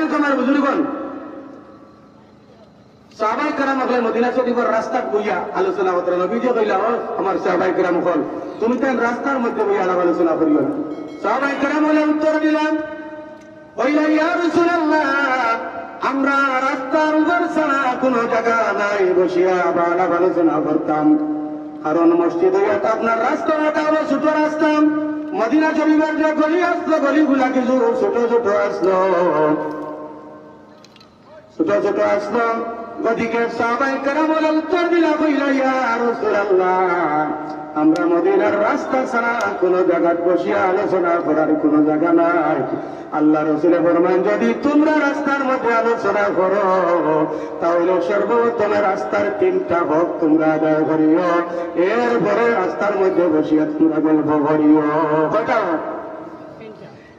হোক আমার বুজুর্গন সাহাবাই কারাম হলে মদিনা শরীফের রাস্তা বইয়া আলোচনা হতো নবীজে কইলা ও আমার সাহাবাই কারাম হল তুমি তাই রাস্তার মধ্যে বইয়া আলাপ আলোচনা করিও না সাহাবাই কারাম হলে উত্তর দিলাম কইলা ইয়া আমরা রাস্তার উপর ছাড়া কোনো জায়গা নাই, বসিয়া আলাপ আলোচনা করতাম। কারণ মসজিদ হইয়া তো আপনার রাস্তাটা হলো ছোট রাস্তা। মদিনা শরীফের যে গলি আসলো, গলিগুলা কিছু ছোট ছোট আসলো। ছোট ছোট আসলো, গদিকে সাহাবাই কারাম বলে উত্তর দিলা আমরা মদিনার রাস্তা ছাড়া কোন জায়গায় বসিয়া আলোচনা করার কোন জায়গা নাই। আল্লাহ রসুলে ফরমান, যদি তোমরা রাস্তার মধ্যে আলোচনা করো, তাহলে সর্বপ্রথমে রাস্তার তিনটা হক তোমরা আদায় করিও। এরপরে রাস্তার মধ্যে বসিয়া তোমরা গল্প করিও। হক?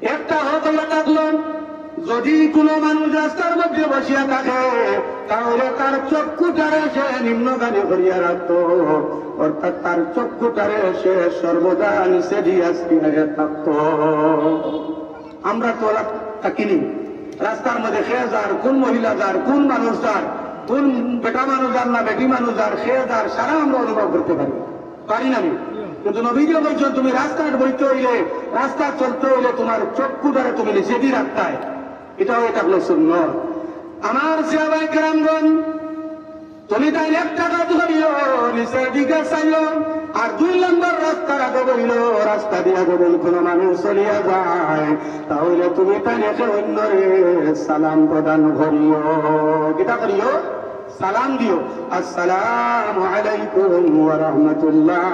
একটা হক থাকলাম যদি কোনো মানুষ রাস্তার মধ্যে বসিয়া থাকে, তাহলে তার চক্ষুটারে সে নিম্নগামী করিয়া রাখত। অর্থাৎ তার চক্ষুটারে সে সর্বদা নিচে দিয়ে থাকত। আমরা তো থাকিনি। রাস্তার মধ্যে খেয়ে যার, কোন মহিলা যার, কোন মানুষ যার, কোন বেটা মানুষ যার না বেটি মানুষ যার খেয়ে যার, সারা আমরা অনুভব করতে পারি। পারি না আমি। কিন্তু নবীজি বলছেন, তুমি রাস্তার বইতে হইলে, রাস্তা চলতে হইলে তোমার চক্ষু দ্বারা তুমি নিচে দিয়ে রাখতে হয় এটাও এটা হলো শূন্য আমার সিয়াবাই গ্রামগণ তুমি তাই এক টাকা ধরিল নিচের দিকে চাইও আর দুই নম্বর রাস্তার আগে বইল রাস্তা দিয়া যদি কোন মানুষ চলিয়া যায়, তাহলে তুমি তাই এসে অন্যরে সালাম প্রদান করিও। কিতা করিও? সালাম দিও। আসসালামু আলাইকুম ওয়া রাহমাতুল্লাহ।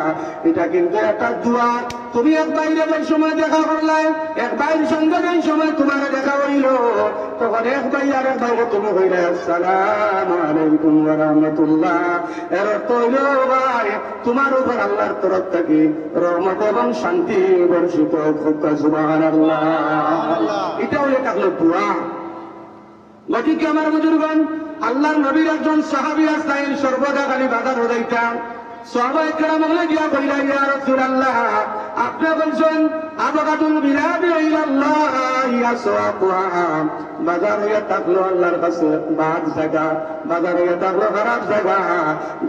এটা কিন্তু একটা দোয়া। তুমি এক বাইরে যে সময় দেখা করলে এক বাইরের সঙ্গে যেই সময় তোমার দেখা হইল। তখন এক ভাই আর এক বাইরে তুমি হইলে আসসালামু আলাইকুম ওয়া রাহমাতুল্লাহ। এর অর্থ হইল ভাই তোমার উপর আল্লাহর তরফ থেকে রহমত এবং শান্তি বর্ষিত সুবহানাল্লাহ। এটা হইলে থাকল দোয়া। গতিকে আমার বুজুর্গন আল্লাহর নবীর একজন সাহাবি আসাইন সর্বদা খালি বাজার হদাইতাম সবাই কেরাম হলে গিয়া কইলা ইয়া রাসূলুল্লাহ আপনি বলছেন আবাকাতুল বিলাদি ইলাল্লাহ ইয়া সাওয়াকুহা বাজার হইয়া থাকল আল্লাহর কাছে বাদ জায়গা বাজার হইয়া থাকল খারাপ জায়গা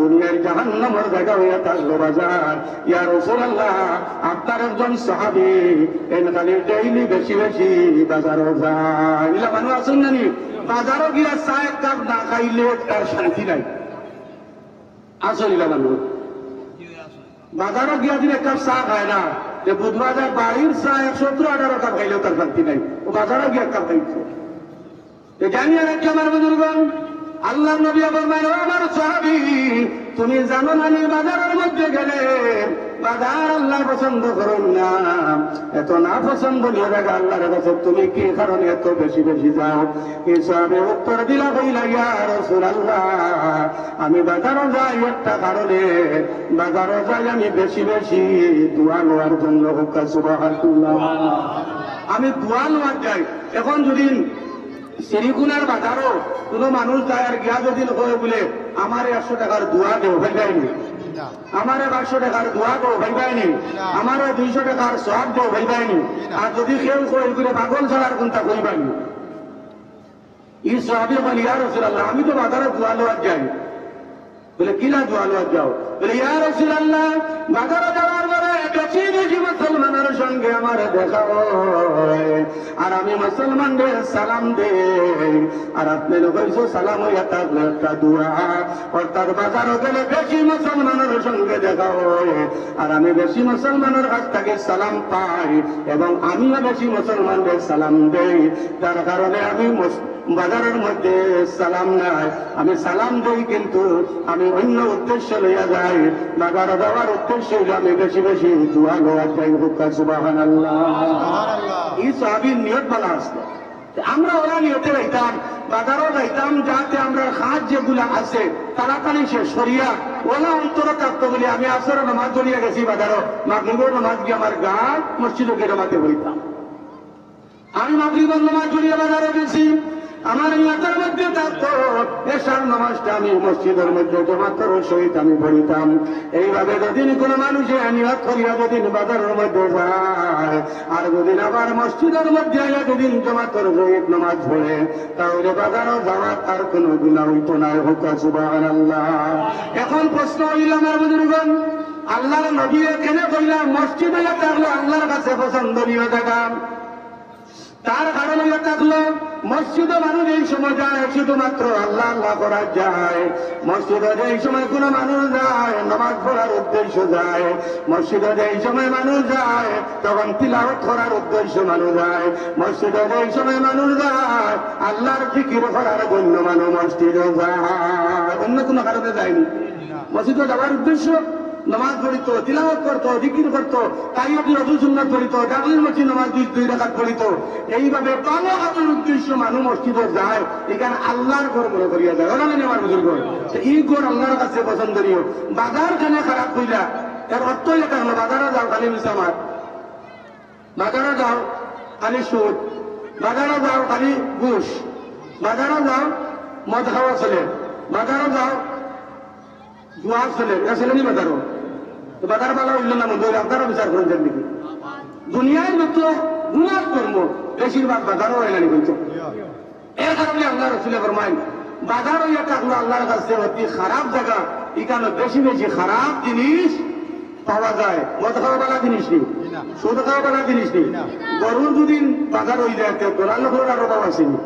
দুনিয়ার জাহান্নামের জায়গা হইয়া থাকল বাজার ইয়া রাসূলুল্লাহ আপনার একজন সাহাবী এন খালি ডেইলি বেশি বেশি বাজারও যায় এগুলা মানুষ আছেন না নি বাজারও গিয়া চা এক কাপ না খাইলে তার শান্তি নাই আসল এগুলা মানুষ বাজারও গিয়া এক কাপ চা খায় না। যে বুধবাজার বাড়ির চা একশো আঠারো কাপ খাইলেও তার শান্তি নাই। ও বাজারও গিয়া কাপ খাইছে। জানি আর একটা আমার বুজুর্গন আল্লাহ নবী আমার সাহাবি। তুমি জানো নি বাজারের মধ্যে গেলে বাজার আল্লাহ পছন্দ করুন না। এত না পছন্দ নিয়ে দেখা আল্লাহর কাছে তুমি কি কারণে এত বেশি বেশি যাও? এই সাহাবে উত্তর দিলা হইলা ইয়া রাসূলুল্লাহ আমি বাজারও যাই একটা কারণে। বাজারও যাই আমি বেশি বেশি দোয়া নেওয়ার জন্য হুক্কা সুবহানাল্লাহ। আমি দোয়া নেওয়ার যাই। এখন যদি শ্রীগুনার বাজারও কোনো মানুষ যায় আর গিয়া যদি হয় বলে আমার একশো টাকার দোয়া যায়নি আমার একশো টাকার দোয়া তো ভাই পাইনি আমার দুইশো টাকার সব তো ভাই পাইনি আর যদি কেউ কই বলে পাগল ছাড়ার কোনটা কইবানি ই সাহাবি বলি ইয়া রাসূলুল্লাহ আমি তো বাজারে দোয়া লওয়ার যাই। বলে কিনা দোয়া লওয়ার যাও? বলে ইয়া রাসূলুল্লাহ বাজারে যাওয়ার পরে বেশি বেশি মুসলমানের সঙ্গে আমার দেখা আর আমি মুসলমানদের সালাম দেই। আর আপনি কইছো সালাম হইয়া থাকলে একটা দোয়া। অর্থাৎ বাজারও গেলে বেশি মুসলমানের সঙ্গে দেখা হয়। আর আমি বেশি মুসলমানের কাছ থেকে সালাম পাই এবং আমিও বেশি মুসলমানদের সালাম দেই। যার কারণে আমি বাজারের মধ্যে সালাম নাই। আমি সালাম দেই কিন্তু আমি অন্য উদ্দেশ্য লইয়া যাই। বাজারে যাওয়ার উদ্দেশ্য আমি বেশি বেশি দোয়া লওয়া যাই হুক্কা সুবাহান এই সাহাবির নিয়ত বলা আসতো। আমরা ওরা নিয়তে যাইতাম বাজারও যাইতাম যাতে আমরা খাজ যেগুলা আছে তাড়াতাড়ি শেষ করিয়া ওলা অন্তর থাকতো বলে আমি আসর নামাজ ধরিয়া গেছি বাজারও। মাগরিবের নামাজ গিয়ে আমার গাঁ মসজিদকে জমাতে হইতাম আমি মাগরিবের নামাজ ধরিয়া বাজারে গেছি। আমার এলাকার মধ্যে থাকতো এসার নামাজটা আমি মসজিদের মধ্যে জমাতর সহিত আমি পড়িতাম। এইভাবে যদিন কোন মানুষে নিয়ত করিয়া যদিন বাজারের মধ্যে যায়, আর যদিন আবার মসজিদের মধ্যে আইয়া যদিন জমাতর সহিত নামাজ পড়ে, তাহলে বাজারও যাওয়ার তার কোনো গুণা হইতো না। হোকা সুবাহ এখন প্রশ্ন হইল, আমার বুজুর্গন আল্লাহর নবী কেন কইলাম মসজিদে থাকল আল্লাহর কাছে পছন্দনীয় জায়গা? তার কারণে থাকল মসজিদে মানুষ এই সময় যায়, শুধুমাত্র আল্লাহ আল্লাহ করা যায়। মসজিদে এই সময় কোন মানুষ যায়, নামাজ পড়ার উদ্দেশ্য যায়। মসজিদে এই সময় মানুষ যায়, তখন তিলাওয়াত করার উদ্দেশ্য মানুষ যায়। মসজিদে এই সময় মানুষ যায়, আল্লাহর ফিকির করার জন্য মানুষ মসজিদে যায়। অন্য কোনো কারণে যায়নি। মসজিদে যাওয়ার উদ্দেশ্য নামাজ পড়িত তিলাওয়াত করতো, জিকির করতো তাইয়তি রজু সুন্নাত পড়িত ডাকলির মসজিদ নামাজ দুই দুই রাকাত পড়িত এইভাবে কাজের উদ্দেশ্য মানুষ মসজিদে যায়, এখানে আল্লাহর ঘর মনে করিয়া যায়। ওরা মানে আমার বুজুর্গ। এই ঘর আল্লাহর কাছে পছন্দনীয়। বাজার খানে খারাপ কইলা এর অর্থ এটা হলো বাজারে যাও, খালি মিসামার বাজারে যাও, খালি সুদ। বাজারে যাও, খালি ঘুষ। বাজারে যাও, মদ খাওয়া ছেলে বাজারে যাও, জুয়া ছেলে এ ছেলে নি বাজারও। তো বাজার বালা হইল না মধ্যে আপনারা বিচার করেন যান নাকি? দুনিয়ায় যত গুণার কর্ম বেশিরভাগ বাজারও নানি বলছে এর কারণে আল্লাহ রসুলের ফরমাইন বাজার হইয়া থাকল আল্লাহর কাছে অতি খারাপ জায়গা এখানে বেশি বেশি খারাপ জিনিস পাওয়া যায়। মদ খাওয়া বালা জিনিস নেই সুদ খাওয়া বালা জিনিস নেই। গরুর দুদিন বাজার হয়ে যায় তো দলাল লোকের আরও পাওয়া আসেনি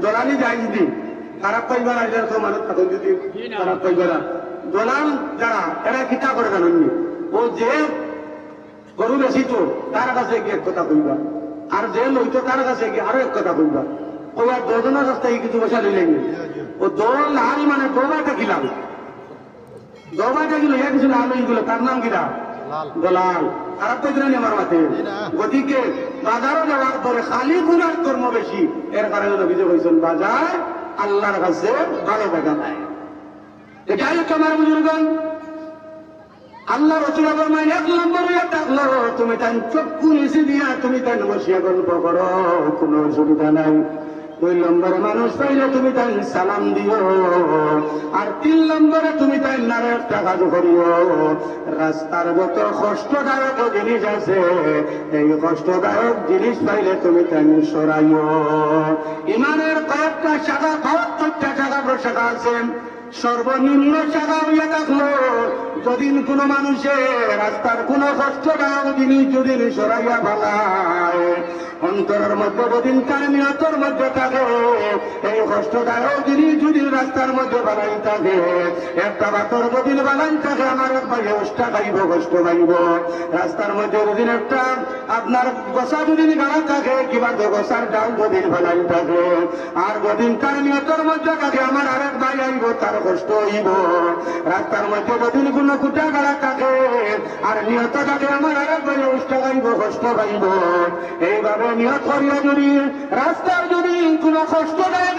দলালি যায় যদি খারাপ পাইবার আইলে তো মানুষ থাকুন যদি খারাপ পাইবার দলাল যারা এরা কিতা করে জানেননি ও যে গরু বেশি তো তার কাছে গিয়ে এক কথা কইবা। আর যে লইতো তার কাছে গিয়ে আরও এক কথা কইবা। আর দজনের রাস্তায় কিছু পয়সা লইলেন ও দোল লাল মানে দোবাটা কিলাম দোবাটা কি লইয়া কিছু লাল হইগুলো তার নাম কিরা দলাল খারাপ তো দিলেন আমার মাঠে গতিকে বাজারও যাওয়ার পরে খালি গুণার কর্ম বেশি। এর কারণে অভিযোগ হয়েছেন বাজার আল্লাহর কাছে ভালো দেখা নাই। এটাই আমার বুজুর্গন আল্লাহ রসুল ফরমাইন এক নম্বর তুমি তাই চক্ষু নিচে দিয়া তুমি তাই বসিয়া গল্প করো, কোনো অসুবিধা নাই। দুই নম্বরে মানুষ পাইলে তুমি তাই সালাম দিও, আর তিন নম্বরে তুমি তাই নারের টাকা করিও। রাস্তার যত কষ্টদায়ক জিনিস আছে, এই কষ্টদায়ক জিনিস পাইলে তুমি তাই সরাইও। ইমানের কয়েকটা শাখা বাহাত্তরটা শাখা, প্রশাখা আছে। সর্বনিম্ন শাখা হইয়া থাকল যদিন কোন মানুষের রাস্তার কোন কষ্ট না যদি সরাইয়া ফেলায় অন্তরের মধ্যে যদিন তার নিয়তর মধ্যে থাকে। এই কষ্টদায়ক জিনিস যদি রাস্তার মধ্যে বানাই থাকে, একটা বাতর যদিন বানাই থাকে, আমার এক ভাই উষ্টা খাইব কষ্ট খাইব রাস্তার মধ্যে যদিন একটা আপনার গোসা যদিন গাড়া থাকে, কিংবা গোসার ডাল যদিন বানাই থাকে। আর যদিন তার নিয়তর মধ্যে থাকে, আমার আরেক ভাই আইব, তার কষ্ট হইব। রাস্তার মধ্যে যদিন কোনো কুটা গাড়া থাকে, আর নিহত থাকে, আমার আরেক ভাই উষ্টা খাইব কষ্ট পাইব এইভাবে নিহত করিয়া যদি, রাস্তার যদি কোনো কষ্ট দেয়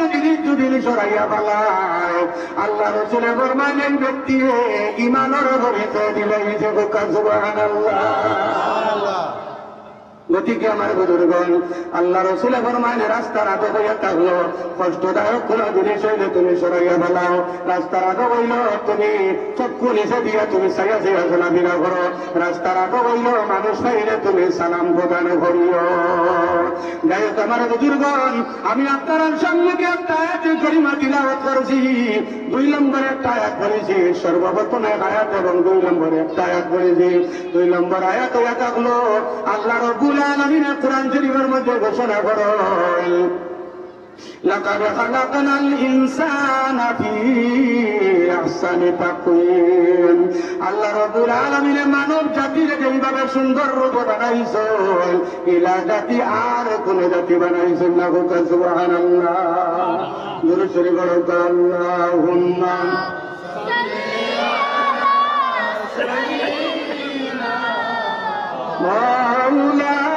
যদি সরাইয়া পালায়। আল্লাহ রসুলের এই ব্যক্তি ইমানের ভরিতে দিলে নিজে বোকা সুবহানাল্লাহ। গতিকে আমার আল্লাহ রাস্তার কষ্টদায়ক জিনিস হইলে তুমি সরাইয়া ফেলাও। রাস্তার হইল তুমি চক্ষু দিয়া তুমি সাইয়া সাইয়া করো রাস্তার হইল মানুষ পাইলে তুমি সালাম যাই আমার আমি আপনার সম্মুখে একটা আয়াত তিলাওয়াত করেছি, দুই নম্বরে একটা আয়াত করেছি সর্বপ্রথম এক আয়াত এবং দুই নম্বরে একটা আয়াত করেছি দুই নম্বর আয়াত হইয়া থাকল, আল্লাহ রব্বুল আলামিনের কোরআন শরীফের মধ্যে ঘোষণা করেন لقد خلقنا الإنسان في أحسن تقويم আল্লাহ রব্বুল আলামিনের মানব জাতির যেইভাবে সুন্দর রূপ বানাইছেন ইলা জাতি আর কোন জাতি বানাইছেন না হোক সুবহানাল্লাহ জোরে সরে বলো তো আল্লাহুম্মা مولانا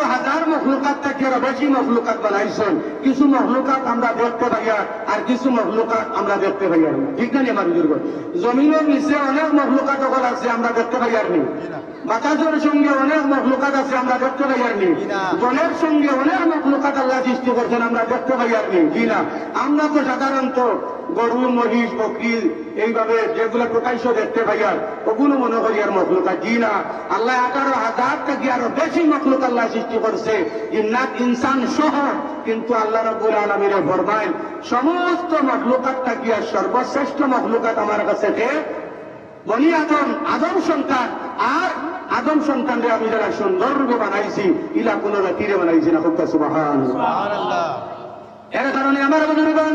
পৃথিবীতে হাজার মখলুকাত থেকে আরও বেশি মখলুকাত বানাইছেন। কিছু মখলুকাত আমরা দেখতে পাই আর আর কিছু মখলুকাত আমরা দেখতে পাই আর। ঠিক না নি আমার বুজুর্গ? জমিনের নিচে অনেক মখলুকাত সকল আছে, আমরা দেখতে পাই আর নি। বাতাসের সঙ্গে অনেক মখলুকাত আছে, আমরা দেখতে পাই আর নি। জলের সঙ্গে অনেক মখলুকাত আল্লাহ সৃষ্টি করছেন, আমরা দেখতে পাই আর নি। জি না? আমরা তো সাধারণত গরু মহিষ বকরি এইভাবে যেগুলো প্রকাশ্য দেখতে পাই আর ওগুলো মনে করি আর মখলুকাত জি না। আল্লাহ আঠারো হাজার থেকে আরও বেশি মখলুক আল্লাহ সৃষ্টি করছে? ইন্নাত ইনসান সহ কিন্তু আল্লাহ রব্বুল আলমীর ফরমাইন সমস্ত মখলুকাত থাকিয়া সর্বশ্রেষ্ঠ মখলুকাত আমার কাছে কে? বনি আদম আদম সন্তান। আর আদম সন্তানরে আমি যারা সুন্দর রূপে বানাইছি ইলা কোন তীরে বানাইছি না খুব সুবাহান এর কারণে আমার বুজুর্গন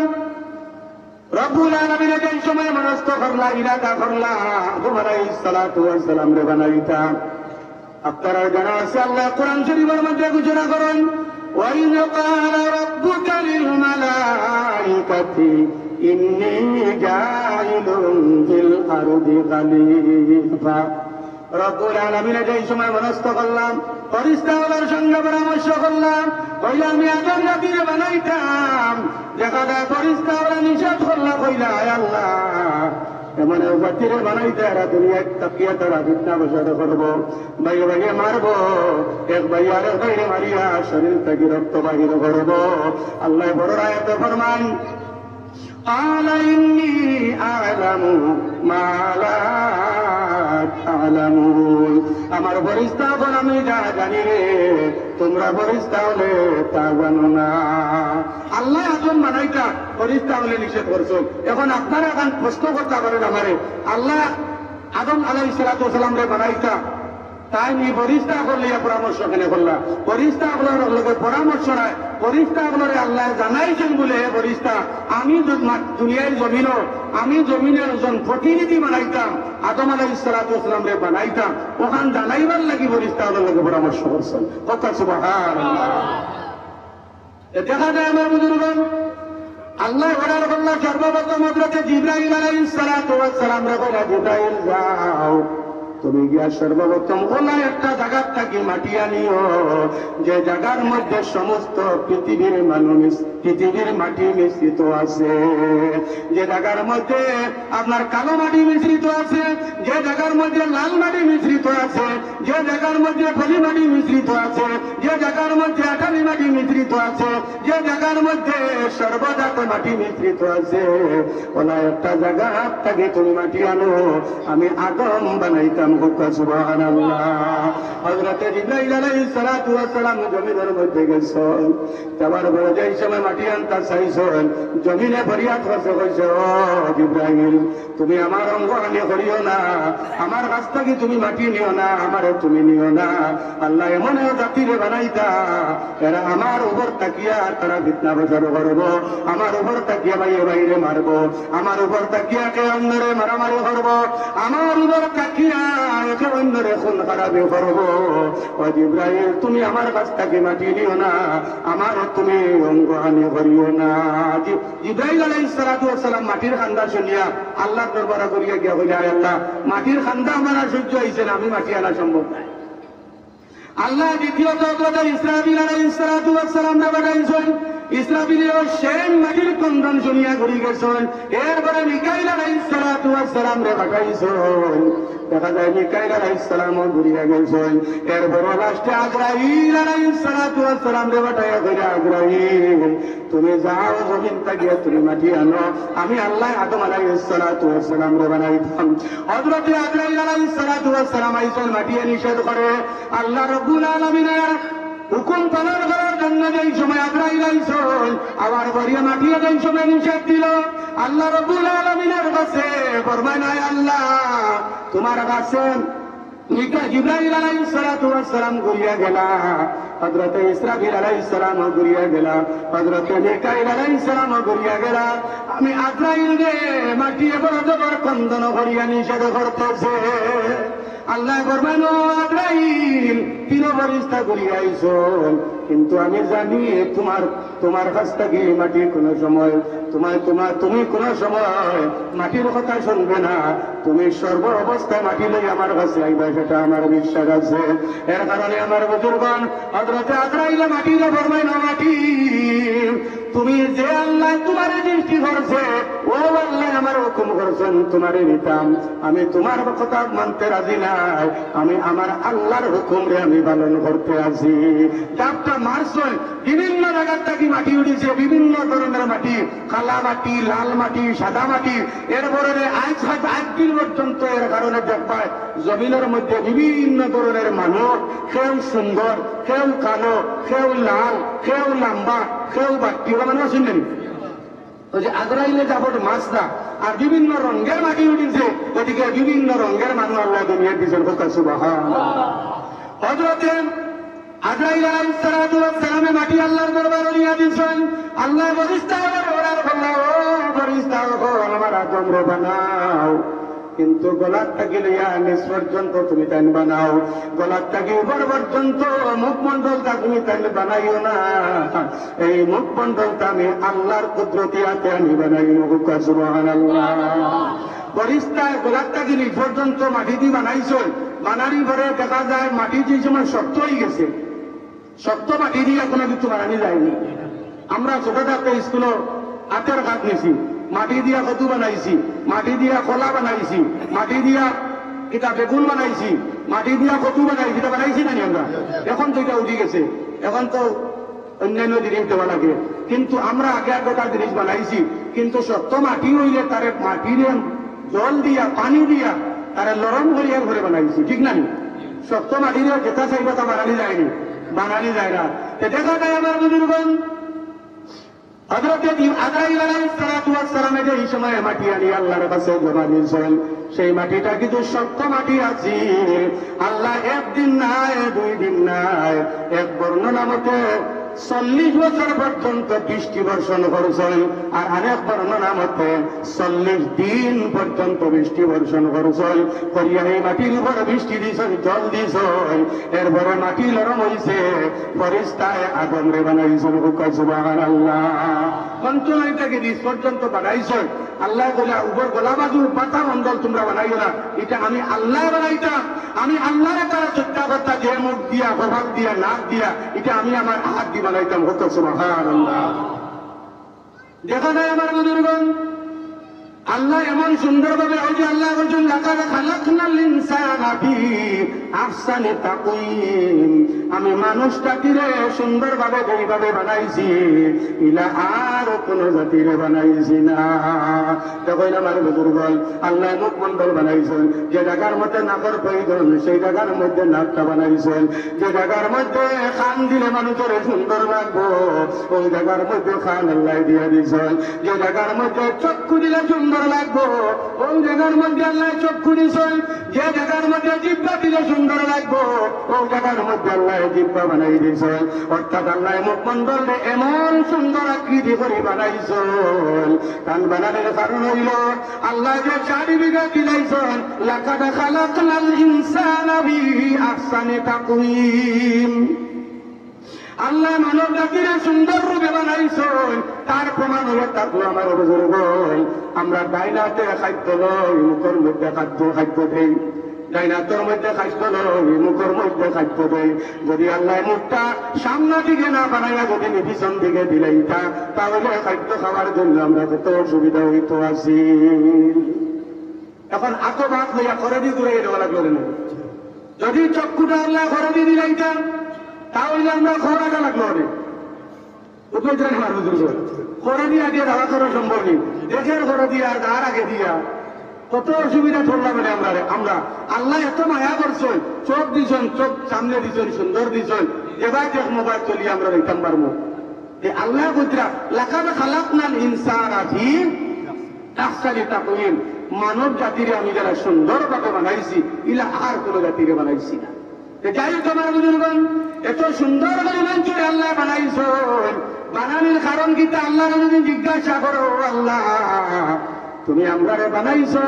রব্বুল আলামিন এই সময় মনস্থ করলা ইরাদা করলা আদম আলাইহিস সালাতু ওয়াস সালাম রে বানাইতা আপনারা জানা আছে আল্লাহ কোরআন শরীফের মধ্যে ঘোষণা করেন وإذ قال ربك للملائكة إني جاعل في الأرض خليفة রব্বুল আলমিনে যেই সময় মনস্থ করলাম ফরিস্তাওয়ালার সঙ্গে পরামর্শ করলাম কইলা আমি আগের জাতিরে বানাইতাম, দেখা যায় ফরিস্তাওয়ালা নিষেধ করলা, কইলা, আয় আল্লাহ, এমন জাতিরে বানাইতে এরা দুনিয়া তাকিয়ে তারা বিদ্যা বসাতে করব ভাই ভাইয়ে মারবো, এক ভাই আর এক ভাইরে মারিয়া শরীর থেকে রক্ত বাহির করব। আল্লাহ বড় রায়তে ফরমান قال إني أعلم ما لا تعلمون আমার ফরিস্তা বল আমি যা জানি রে তোমরা ফরিস্তা হলে তা জানো না আল্লাহ একজন মানাইটা ফরিস্তা হলে নিষেধ করছো এখন আপনারা এখন প্রশ্ন করতে পারেন আমারে আল্লাহ আদম আলাই সালাম রে বানাইতা তাই নি বরিষ্ঠা করলে পরামর্শ কেনে করলা? বরিষ্ঠা গুলোর লোকে পরামর্শ নাই। বরিষ্ঠা গুলোরে আল্লাহ জানাইছেন বলে, হে বরিষ্ঠা, আমি দুনিয়ার জমিন আমি জমিনের একজন প্রতিনিধি বানাইতাম, আদম আলাই ইসলাম রে বানাইতাম। ওখান জানাইবার লাগি বরিষ্ঠা গুলোর লোকে পরামর্শ করছেন। কথা সুবাহ দেখা যায় আমার বুজুর্গন আল্লাহ অর্ডার করল সর্বপ্রথম হজরতে জিব্রাহিম ওয়াস সালাম রে বলে জিব্রাহিম যাও। তুমি গিয়া সর্বপ্রথম ওলা একটা জায়গার থাকি মাটি আনিও। যে জায়গার মধ্যে সমস্ত পৃথিবীর মানুষ, পৃথিবীর মাটি মিশ্রিত আছে। যে জায়গার মধ্যে আপনার কালো মাটি মিশ্রিত আছে জায়গার মধ্যে লাল মাটি মিশ্রিত আছে, যে জায়গার মধ্যে ফলি মাটি মিশ্রিত আছে, যে জায়গার মধ্যে আটালি মাটি মিশ্রিত আছে, যে জায়গার মধ্যে সর্বজাত মাটি মিশ্রিত আছে। ওলা একটা জায়গা থেকে তুমি মাটি আনো, আমি আগম বানাইতাম হুক্কা সুবহানাল্লাহ। হযরতে জিবরাইল আলাইহিস সালাতু জমিনের মধ্যে গেছেন। যাবার পরে যেই সময় মাটি আনতা চাইছেন, জমিনে ফরিয়াদ করছে কইছে ও তুমি আমার অঙ্গ আনি করিও না। আমার থেকে তুমি মাটি নিও না, আমারে তুমি নিও না। আল্লাহ এমন জাতিরে বানাইতা, এরা আমার উপর তাকিয়া তারা ফিতনা প্রচার করব। আমার উপর তাকিয়া বাইরে বাইরে মারব। আমার উপর তাকিয়া কে অন্যরে মারামারি করব। আমার উপর তাকিয়া একে অন্যরে খুন খারাপি করব। ও জিব্রাহিম তুমি আমার থেকে মাটি নিও না আমার তুমি অঙ্গ হানি করিও না। জি- জিব্রাহিম আলাইহিস সালাতু মাটির খান্দা শুনিয়া আল্লাহ দরবারে করিয়া গিয়া "আয় আল্লাহ মাটির খান্দা মারা সহ্য হয়েছেন আমি মাটি আনা সম্ভব নাই। আল্লাহ দ্বিতীয়ত ইসলামী ইসরাফিল ইসলাম তুমি যাও, জমিন থেকে তুমি মাটি আনো। আমি আল্লাহ আদম ওয়াসসালাম রে বানাইতাম। আজরাইল আলাইহিসসালাতু ওয়াসসালাম আইসেন মাটি নিষেধ করে। আল্লাহ রব্বুল আলামিনের হুকুম পালন করার জন্য যেই সময় আজরাইল আইসন আবার বরিয়া মাটিয়ে যেই সময় নিষেধ দিল, আল্লাহ রব্বুল আলামিনের কাছে ফরমায় নাই, আল্লাহ, তোমার কাছে আমি আল্লাহ করবেন বরিষ্ঠা করিয়া আইছো কিন্তু আমি জানি তোমার তোমার কাছ থেকে মাটি কোনো সময় তোমার তোমার তুমি কোনো সময় মাটির কথা শুনবে না। তুমি সর্ব অবস্থায় মাটি লই আমার কাছে আইবা, সেটা আমার বিশ্বাস আছে। এর কারণে আমার বুজুর্গান হজরতে মাটি মাটিরে ফরমাই না মাটি। তুমি যে আল্লাহ তোমার সৃষ্টি করছে ও আল্লাহ আমার হুকুম করছেন তোমারে নিতাম। আমি তোমার কথা মানতে রাজি নাই। আমি আমার আল্লাহর হুকুম রে আমি পালন করতে আছি। চাপটা মারছই বিভিন্ন জায়গার থেকে মাটি উঠেছে, বিভিন্ন ধরনের মাটি, কালা মাটি, লাল মাটি, সাদা মাটি। এরপরে আজ হাত আজ দিন পর্যন্ত এর কারণে দেখবায় জমিনের মধ্যে বিভিন্ন ধরনের মানুষ, কেউ সুন্দর, কেউ কালো, কেউ লাল, কেউ লম্বা কেউ বাটি ওরা মানুষ শুনলেন ওই যে আজরাইলে যাবত মাছটা আর বিভিন্ন রঙের মাটি উঠেছে ওদিকে বিভিন্ন রঙের মানুষ আল্লাহ দুনিয়া দিয়েছেন কোকা সুবাহ হজরতে মাটি আল্লাহর দরবারে দিয়েছেন আল্লাহ আমার আদম বানাও কিন্তু গলার থাকি লইয়া নিজ পর্যন্ত তুমি তাই বানাও। গলার থাকি উপর পর্যন্ত মুখমন্ডলটা তুমি তাই বানাইও না। এই মুখমন্ডলটা আমি আল্লাহর কুদরতি হাতে আমি বানাই বরিস্তায় গোলাপ থাকি নিজ পর্যন্ত মাটি দিয়ে বানাইছো। বানানি পরে দেখা যায় মাটি যে সময় শক্ত হয়ে গেছে, শক্ত মাটি দিয়ে কোনো কিছু বানানি যায়নি। আমরা ছোট থাকতে স্কুলে হাতের কাজ নিছি মাটি দিয়া কদু বানাইছি, মাটি দিয়া কলা বানাইছি, মাটি দিয়া কিতা বেগুন বানাইছি, মাটি দিয়া কচু বানাইছি এটা বানাইছি না আমরা? এখন তো এটা উঠে গেছে। এখন তো অন্যান্য জিনিস দেওয়া লাগে। কিন্তু আমরা আগে আগে একটা জিনিস বানাইছি, কিন্তু সত্য মাটি হইলে তারে মাটিরে জল দিয়া, পানি দিয়া তারে নরম করিয়া ঘরে বানাইছি, ঠিক না? সত্য মাটিরে যেটা চাইবা তা বানানি যায়নি বানানি যায় না। দেখা যায় আমার বুজুর্গন হজরতে আজরাইল আলাইহিস সালাতু ওয়াস সালামে যে এই সময় মাটি আনি আল্লাহর কাছে জমা দিয়েছেন সেই মাটিটা কিন্তু শক্ত মাটি আছে আল্লাহ একদিন নাই, দুই দিন নাই, এক বর্ণনা মতে চল্লিশ বছর পর্যন্ত বৃষ্টি বর্ষণ করছেন। আর আরেক বর্ণনা মতে চল্লিশ দিন পর্যন্ত বৃষ্টি বর্ষণ করছেন। করিয়া এই মাটির উপর বৃষ্টি দিছেন জল দিছেন এরপরে মাটি নরম হয়েছে ফরিস্তায় আদম রে বানাইছেন। হুকা সুবাহ আল্লাহ পঞ্চনয়টাকে নিজ পর্যন্ত বানাইছেন। আল্লাহ বলে উপর গোলা বাজুর পাতা মন্ডল তোমরা বানাইও না। এটা আমি আল্লাহ বানাইতাম। আমি আল্লাহর তারা চেষ্টা করতাম যে মুখ দিয়া, প্রভাব দিয়া, নাক দিয়া, এটা আমি আমার হাত দিয়ে বানাইতাম। হতো সুবাহ আল্লাহ দেখা যায় আমার বুজুর্গন আল্লাহ এমন সুন্দরভাবে ওই যে আল্লাহ বলছেন, লাকাদ খালাকনাল ইনসানা ফি আহসানি তাকওয়িম। আমি মানুষটাকে সুন্দরভাবে যেইভাবে বানাইছি, ইলা আর কোন জাতিরে বানাইছি না। দেখুন আমার বুজুর্গ, আল্লাহ মুখমন্ডল বানাইছেন। যে জায়গার মধ্যে নাকর প্রয়োজন, সেই জায়গার মধ্যে নাকটা বানাইছেন। যে জায়গার মধ্যে খান দিলে মানুষের সুন্দর লাগবো, ওই জায়গার মধ্যে খান আল্লাহ দিয়ে দিয়েছেন যে জায়গার মধ্যে চক্ষু দিলে সুন্দর লাগবো। ওই জায়গার মধ্যে আল্লাহ চক্ষু দিয়েছেন যে জায়গার মধ্যে জিব্বা দিলে সুন্দর লাগবো। ওই জায়গার মধ্যে আল্লাহ জিব্বা বানাই দিয়েছেন, অর্থাৎ আল্লাহ মুখ মুখমন্ডল এমন সুন্দর আকৃতি করে বানাইছেন। কান বানানোর কারণ হইল, আল্লাহ যে চারি বিঘা দিলাইছেন লাকাদ খালাকনাল ইনসানা ফি আহসানি তাকওয়িম। আল্লাহ মানব জাতিরে সুন্দর রূপে বানাইছেন, তার প্রমাণ হয়ে থাকল আমার বুজুর্গ। আমরা ডাইনাতে খাদ্য লই, মুখের মধ্যে খাদ্য খাদ্য দেই। ডাইনাতের মধ্যে খাদ্য লই, মুখের মধ্যে খাদ্য দেই। যদি আল্লাহ মুখটা সামনে দিকে না বানাইয়া যদি নি পিছন দিকে দিলাইতা, তাহলে খাদ্য খাওয়ার জন্য আমরা কত সুবিধা হইতো আছি। এখন আত ভাত লইয়া করে দিয়ে দূরে দেওয়া লাগল না যদি চক্ষুটা আল্লাহ ঘরে দিয়ে দিলাইতাম তাহলে আমরা খরাটা লাগল খরা দিয়ে দাওয়া করা সম্ভব নেই। দেশের খরা দিয়ে, তার আগে দিয়া। কত অসুবিধা আমরা আমরা আল্লাহ এত মায়া করছেন। চোখ দিছেন, চোখ সামনে দিছেন, সুন্দর দিছেন। এবার দেখ মোবাইল চলি আমরা দেখতাম পারব। আল্লাহ বুঝরা খালাক নাল ইনসান আছি আহসানি তাকওয়িম। মানব জাতিরে আমি যারা সুন্দরভাবে বানাইছি, ইলা আর কোন জাতিরে বানাইছি না। যাই আমার বুজুর্গন এত সুন্দর করে মঞ্চুর আল্লাহ বানাইছেন বানানোর কারণ কিন্তু আল্লাহ যদি জিজ্ঞাসা করো, আল্লাহ। তুমি আমরারে বানাইছো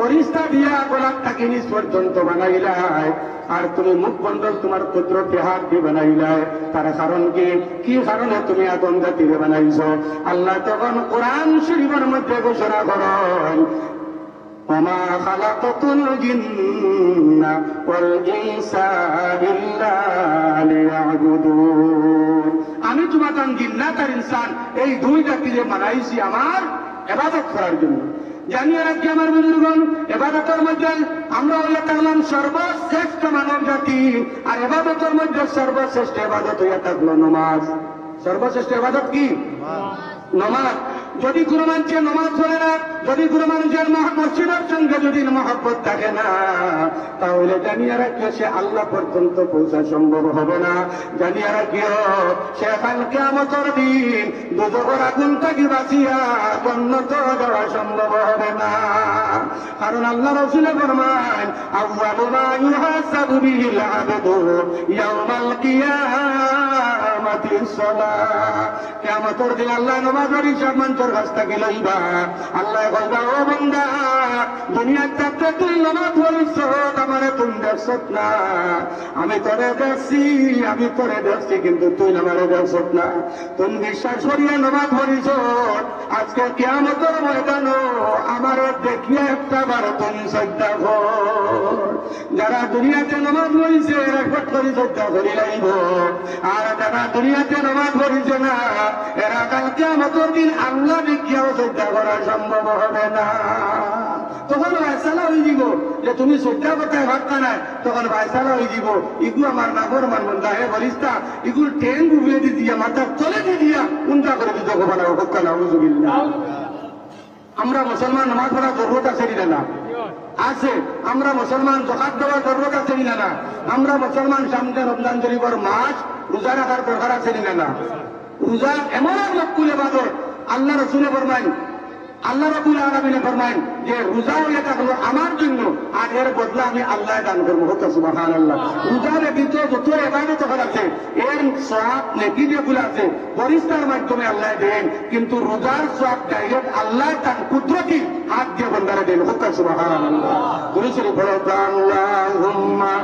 পরিস্তা দিয়া গোলাপ থাকি নিজ পর্যন্ত বানাইলাই, আর তুমি মুখ মন্ডল তোমার পুত্রকে হাত দিয়ে বানাইলাই। তার কারণ কি? কি কারণে তুমি আদম জাতিরে বানাইছো? আল্লাহ তখন কোরআন শরীফের মধ্যে ঘোষণা করেন وما خلقت الجن والإنس إلا ليعبدون আমি তোমাকে জিন্নাত আর ইনসান এই দুই জাতিরে বানাইছি আমার এবাদত করার জন্য জানিয়ে রাখি আমার বুজুর্গন এবাদতের মধ্যে আমরা হইয়া থাকলাম সর্বশ্রেষ্ঠ মানব জাতি আর এবাদতের মধ্যে সর্বশ্রেষ্ঠ এবাদত হইয়া থাকলো নমাজ সর্বশ্রেষ্ঠ এবাদত কি নমাজ যদি কোনো মানুষের নমাজ পড়ে না, যদি কোনো মানুষের মসজিদের সঙ্গে যদি মহব্বত থাকে না, তাহলে জানিয়ে রাখিও সে আল্লাহ পর্যন্ত পৌঁছা সম্ভব হবে না। জানিয়ে রাখিও সে কাল কেমতর দিন, দুজগর আগুন থাকি বাঁচিয়া জন্নত যাওয়া সম্ভব হবে না। কারণ আল্লাহ রসুলে ফরমান, আউয়ালু মা ইউহাসাবু বিহিল আবদু ইয়াউমাল কিয়ামাতিস সালাহ কিয়ামতের দিন আল্লাহ নামাজের হিসাব মঞ্চের কাছ থেকে লইবা। আল্লাহ কইবা ও বান্দা, দুনিয়ার থাকতে তুই নামাজ পড়িস আমারে তুমি দেখছত না আমি তোরে দেখছি, আমি তোরে দেখছি, কিন্তু তুই আমারে দেখছত না। তুমি বিশ্বাস করিয়া নামাজ পড়িস আজকে কিয়ামতের ময়দান আমার দেখিয়া একটা বার তুমি শ্রদ্ধা কর যারা দুনিয়াতে নামাজ পড়িছে, এরা করে শ্রদ্ধা করি লাইব আর যারা দুনিয়াতে নামাজ পড়িছে না, এরা কালকে আমাদের দিন আল্লাহ দেখিয়াও শ্রদ্ধা করা সম্ভব হবে না। তখন ভাইসালা হয়ে যাব যে তুমি শ্রদ্ধা কথায় ভাবতা না তখন ভাইসালা হয়ে যাব। ইগু আমার নাগর মানবন দাহে বলিস্তা ইগুর ট্রেন ডুবিয়ে দি দিয়া মাথা চলে দি দিয়া উন্টা করে দিতে গোপালা আমরা মুসলমান নামাজ পড়া জরুরত আছে না। আছে। আমরা মুসলমান জকাত দেওয়ার দরকার আছে কিনা না আমরা মুসলমান সামনে রমজান শরীফের মাস রোজা রাখার দরকার আছে কিনা না রোজা এমন এক লক্ষুলে বাদর আল্লাহ রসুলে ফরমাইন আল্লাহ রবুল আলমিনে ফরমাইন যে রোজা হয়ে থাকল আমার জন্য, আর এর বদলা আমি আল্লাহ দান করব। হতো সুবাহান আল্লাহ রোজার ভিতরে যত এবাদত আছে, এর সব নেকি যেগুলো আছে পরিষ্কার মাধ্যমে আল্লাহ দেন, কিন্তু রোজার সব ডাইরেক্ট আল্লাহ তার কুদরতি হাত দিয়ে বন্দারে দেন। হতো সুবাহান আল্লাহ গুরু শরীফ আল্লাহ